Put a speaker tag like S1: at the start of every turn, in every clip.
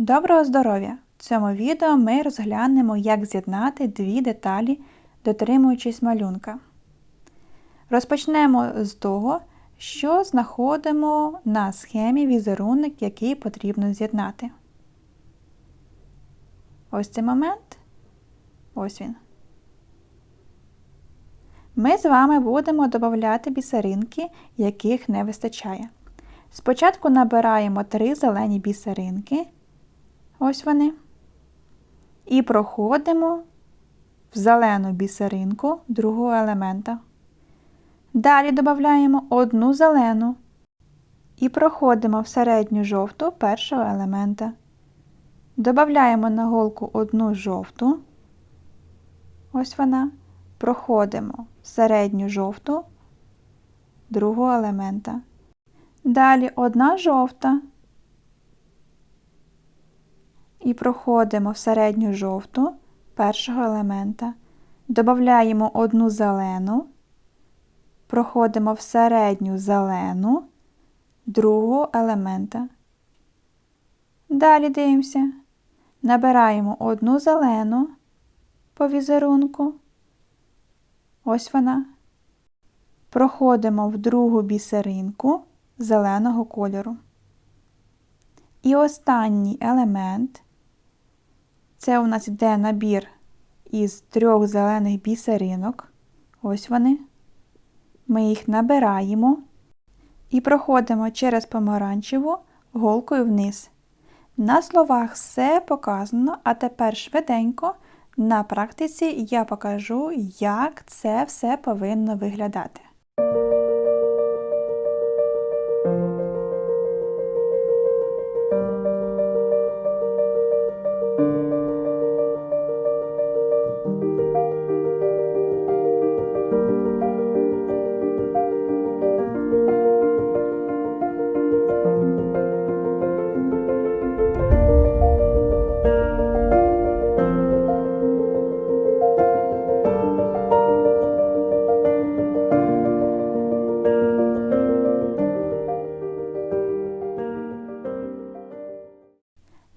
S1: Доброго здоров'я! В цьому відео ми розглянемо, як з'єднати дві деталі, дотримуючись малюнка. Розпочнемо з того, що знаходимо на схемі візерунок, який потрібно з'єднати. Ось цей момент. Ось він. Ми з вами будемо додати бісеринки, яких не вистачає. Спочатку набираємо три зелені бісеринки. Ось вони. І проходимо в зелену бісеринку другого елемента. Далі додаємо одну зелену і проходимо в середню жовту першого елемента. Додаємо на голку одну жовту. Ось вона. Проходимо в середню жовту другого елемента. Далі одна жовта і проходимо в середню жовту першого елемента. Додаємо одну зелену, проходимо в середню зелену другого елемента. Далі дивимося. Набираємо одну зелену по візерунку. Ось вона. Проходимо в другу бісеринку зеленого кольору. І останній елемент це у нас йде набір із трьох зелених бісеринок. Ось вони. Ми їх набираємо і проходимо через помаранчеву голкою вниз. На словах все показано, а тепер швиденько на практиці я покажу, як це все повинно виглядати.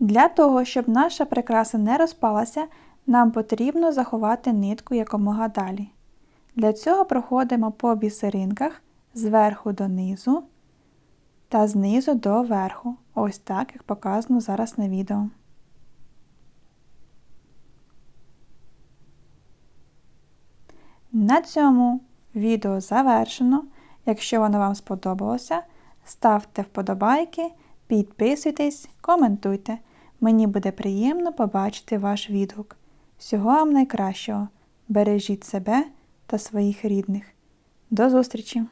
S1: Для того, щоб наша прикраса не розпалася, нам потрібно заховати нитку якомога далі. Для цього проходимо по бісеринках зверху до низу та знизу до верху. Ось так, як показано зараз на відео. На цьому відео завершено. Якщо воно вам сподобалося, ставте вподобайки, підписуйтесь, коментуйте. Мені буде приємно побачити ваш відгук. Всього вам найкращого. Бережіть себе та своїх рідних. До зустрічі!